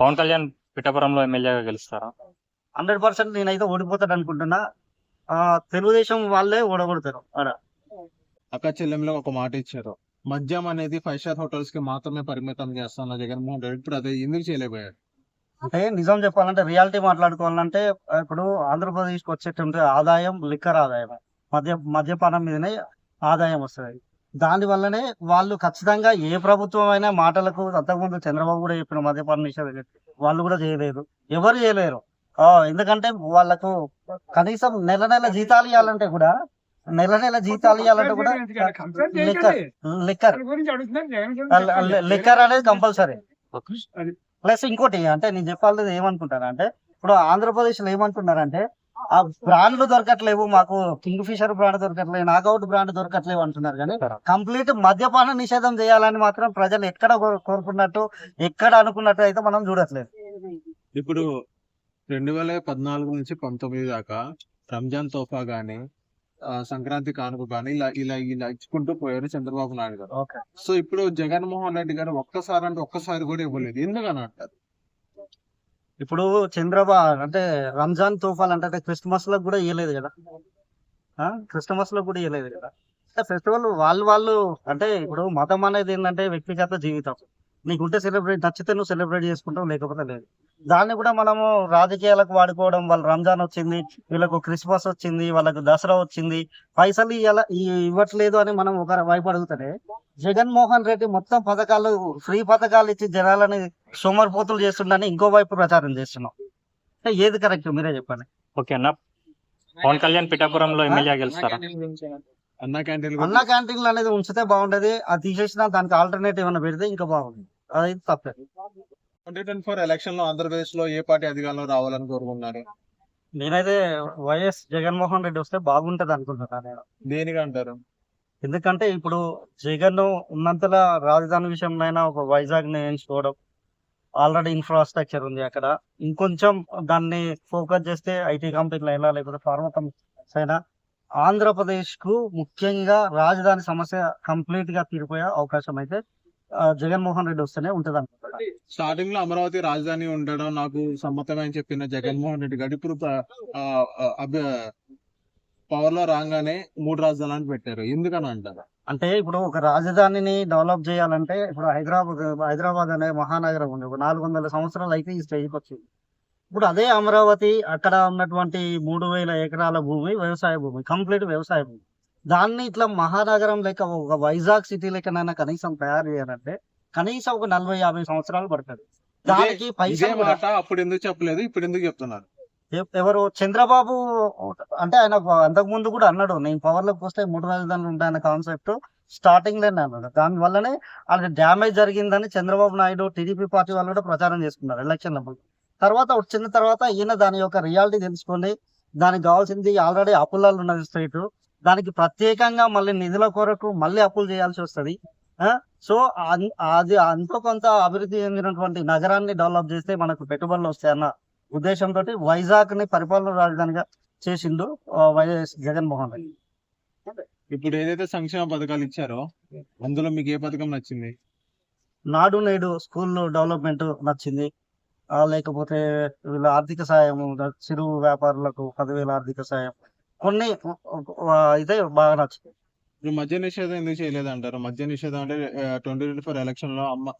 పవన్ కళ్యాణ్ పిఠాపురంలో ఎమ్మెల్యేగా గెలుస్తారా? హండ్రెడ్ పర్సెంట్ నేనైతే ఓడిపోతాడు అనుకుంటున్నా. ఆ, తెలుగుదేశం వాళ్ళే ఓడగొడతారు. అక్క చెల్లెంలో ఒక మాట ఇచ్చారు. మద్యం అనేది ఫైవ్ స్టార్ హోటల్స్కి మాత్రమే పరిమితం చేస్తున్న జగన్మోహన్ రెడ్డి ఇప్పుడు అదే ఎందుకు చేయలేకపోయాడు? అంటే నిజం చెప్పాలంటే రియాలిటీ మాట్లాడుకోవాలంటే ఇప్పుడు ఆంధ్రప్రదేశ్కి వచ్చేటువంటి ఆదాయం లిక్కర్ ఆదాయం మద్య మద్యపానం మీదనే ఆదాయం వస్తుంది. దాని వల్లనే వాళ్ళు ఖచ్చితంగా ఏ ప్రభుత్వం అయినా మాటలకు అంతకుముందు చంద్రబాబు కూడా చెప్పిన మద్యపాన నిషేధం వాళ్ళు కూడా చేయలేరు ఎవరు చేయలేరు. ఆ, ఎందుకంటే వాళ్ళకు కనీసం నెల నెల జీతాలు ఇవ్వాలంటే కూడా నెల నెల జీతాలు ఇవ్వాలంటే కూడా లిక్కర్ లిక్కర్. లిక్కర్ అనేది కంపల్సరీ. ప్లస్ ఇంకోటి అంటే నేను చెప్పాలి ఏమనుకుంటాను అంటే ఇప్పుడు ఆంధ్రప్రదేశ్లో ఏమంటున్నారంటే ఆ బ్రాండ్లు దొరకట్లేవు మాకు కింగ్ ఫిషర్ బ్రాండ్ దొరకట్లేదు నాకౌట్ బ్రాండ్ దొరకట్లేవు అంటున్నారు. కానీ కంప్లీట్ మద్యపాన నిషేధం చేయాలని మాత్రం ప్రజలు ఎక్కడ కోరు- కోరుకున్నట్టు ఎక్కడ అనుకున్నట్టు అయితే మనం చూడట్లేదు. ఇప్పుడు రెండు వేల పద్నాలుగు నుంచి పంతొమ్మిది దాకా రంజాన్ తోఫా గానీ సంక్రాంతి కానుక గానీ ఇలా ఇలా ఇలా ఇచ్చుకుంటూ పోయారు చంద్రబాబు నాయుడు గారు. సో ఇప్పుడు జగన్మోహన్ రెడ్డి గారు ఒక్కసారి అంటే ఒక్కసారి కూడా ఇవ్వలేదు. ఎందుకని అంటారు? ఇప్పుడు చంద్రబాబు అంటే రంజాన్ తోఫాలు అంటే క్రిస్మస్లో కూడా ఇవ్వలేదు కదా? ఆ? క్రిస్మస్లో కూడా ఇవ్వలేదు కదా? ఫెస్టివల్ వాళ్ళు వాళ్ళు అంటే ఇప్పుడు మతం అనేది ఏంటంటే వ్యక్తిగత జీవితం. నీకుంటే సెలబ్రేట్ నచ్చితే నువ్వు సెలబ్రేట్ చేసుకుంటావు లేకపోతే లేదు. దాన్ని కూడా మనము రాజకీయాలకు వాడుకోవడం వాళ్ళు రంజాన్ వచ్చింది వీళ్ళకు క్రిస్మస్ వచ్చింది వాళ్ళకు దసరా వచ్చింది పైసలు ఇవ్వట్లేదు అని మనం ఒక వైపు అడుగుతానే జగన్మోహన్ రెడ్డి మొత్తం పథకాలు ఫ్రీ పథకాలు ఇచ్చి జనాలని సోమరిపోతులు చేస్తుండని ఇంకో వైపు ప్రచారం చేస్తున్నాం. ఏది కరెక్ట్ మీరే చెప్పండి. ఓకే అన్న. పవన్ కళ్యాణ్ పిఠాపురంలో ఎమ్మెల్యే గెలుస్తారా? అన్న క్యాంటీన్ అన్న క్యాంటీన్లు అనేది ఉంచితే బాగుంటది అది తీసేసిన దానికి ఆల్టర్నేటివ్ ఏమైనా పెడితే ఇంకా బాగుంది అది తప్పే. ట్వంటీ ట్వంటీ ఫోర్ ఎలక్షన్లో ఆంధ్రప్రదేశ్లో ఏ పార్టీ అధికారంలో రావాలని కోరుకున్నారు నేనైతే వైఎస్ జగన్మోహన్ రెడ్డి వస్తే బాగుంటది అనుకుంటున్నాను నేను. దేనికి అంటారు? ఎందుకంటే ఇప్పుడు జగన్ ఉన్నంతలా రాజధాని విషయంలో ఒక వైజాగ్ని ఎంచుకోవడం ఆల్రెడీ ఇన్ఫ్రాస్ట్రక్చర్ ఉంది అక్కడ. ఇంకొంచెం దాన్ని ఫోకస్ చేస్తే ఐటీ కంపెనీలు అయినా లేకపోతే ఫార్మా కంపెనీస్ అయినా ఆంధ్రప్రదేశ్కు ముఖ్యంగా రాజధాని సమస్య కంప్లీట్గా తీరిపోయే అవకాశం అయితే జగన్మోహన్ రెడ్డి వస్తేనే ఉంటది స్టార్టింగ్లో అమరావతి రాజధాని ఉండడం నాకు సమ్మతమే అని చెప్పిన జగన్మోహన్ రెడ్డి గారు ఇప్పుడు పవర్లో రాగానే మూడు రాజధానులు పెట్టారు. ఎందుకని అంటారు? అంటే ఇప్పుడు ఒక రాజధానిని డెవలప్ చేయాలంటే ఇప్పుడు హైదరాబాద్ హైదరాబాద్ అనే మహానగరం ఉంది. ఒక నాలుగు వందల సంవత్సరాలు అయితే ఈ స్టేజ్కి వచ్చింది. ఇప్పుడు అదే అమరావతి అక్కడ ఉన్నటువంటి మూడు వేల ఎకరాల భూమి వ్యవసాయ భూమి కంప్లీట్ వ్యవసాయ భూమి. దాన్ని ఇట్లా మహానగరం లెక్క ఒక వైజాగ్ సిటీ లెక్కనైనా కనీసం తయారు చేయాలంటే కనీసం ఒక నలభై యాభై సంవత్సరాలు పడుతుంది. దానికి పైసలు మాట అప్పుడు ఎందుకు చెప్పలేదు? ఇప్పుడు ఎందుకు చెప్తున్నారు? ఎవరు? చంద్రబాబు అంటే ఆయన అంతకు ముందు కూడా అన్నాడు నేను పవర్లోకి వస్తే మూడు రాజధానులు ఉంటాయన్న కాన్సెప్ట్ స్టార్టింగ్లోనే అన్నాడు. దాని వల్లనే అది డ్యామేజ్ జరిగిందని చంద్రబాబు నాయుడు టీడీపీ పార్టీ వాళ్ళు కూడా ప్రచారం చేసుకున్నారు ఎలక్షన్ అప్పుడు తర్వాత వచ్చిన తర్వాత ఈయన దాని యొక్క రియాలిటీ తెలుసుకొని దానికి కావాల్సింది ఆల్రెడీ అప్పులలో ఉన్నది స్టేట్ దానికి ప్రత్యేకంగా మళ్ళీ నిధుల కొరకు మళ్ళీ అప్పులు చేయాల్సి వస్తుంది. సో అది అంత కొంత అభివృద్ధి చెందినటువంటి నగరాన్ని డెవలప్ చేస్తే మనకు పెట్టుబడులు వస్తాయన్న ఉద్దేశంతో వైజాగ్ని పరిపాలన రాజధానిగా చేసిండు వైఎస్ జగన్మోహన్ రెడ్డి. ఇప్పుడు ఏదైతే సంక్షేమ పథకాలు ఇచ్చారో అందులో మీకు ఏ పథకం నచ్చింది? నాడు నేడు స్కూల్ డెవలప్మెంట్ నచ్చింది. లేకపోతే వీళ్ళ ఆర్థిక సాయం చిరు వ్యాపారులకు పదివేల ఆర్థిక సాయం. కొన్ని అయితే బాగా నచ్చింది. ఇప్పుడు మద్య నిషేధం ఎందుకు చేయలేదు అంటారు మద్య నిషేధం అంటే ట్వంటీ ట్వంటీ ఫోర్ ఎలక్షన్లో అమ్మ